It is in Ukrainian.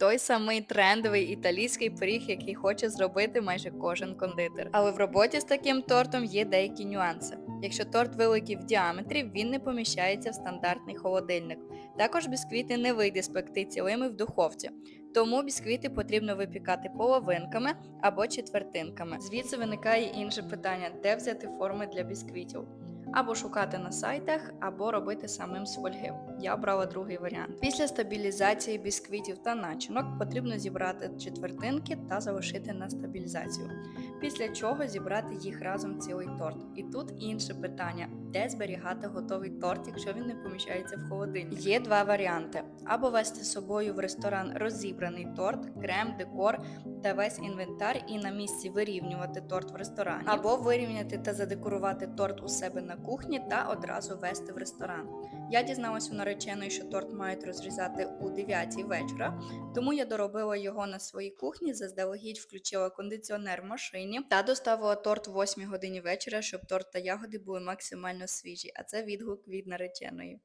той самий трендовий італійський пиріг, який хоче зробити майже кожен кондитер. Але в роботі з таким тортом є деякі нюанси. Якщо торт великий в діаметрі, він не поміщається в стандартний холодильник. Також бісквіти не вийде спекти цілими в духовці. Тому бісквіти потрібно випікати половинками або четвертинками. Звідси виникає інше питання: де взяти форми для бісквітів? Або шукати на сайтах, або робити самим з фольги. Я обрала другий варіант. Після стабілізації бісквітів та начинок потрібно зібрати четвертинки та залишити на стабілізацію. Після чого зібрати їх разом цілий торт. І тут інше питання: де зберігати готовий торт, якщо він не поміщається в холодильник? Є два варіанти: або вести з собою в ресторан розібраний торт, крем, декор та весь інвентар, і на місці вирівнювати торт в ресторані, або вирівняти та задекорувати торт у себе на кухні та одразу вести в ресторан. Я дізналася у нареченої, що торт мають розрізати у 9 вечора, тому я доробила його на своїй кухні, заздалегідь включила кондиціонер в машині та доставила торт в 8 годині вечора, щоб торт та ягоди були максимально свіжі. А це відгук від нареченої.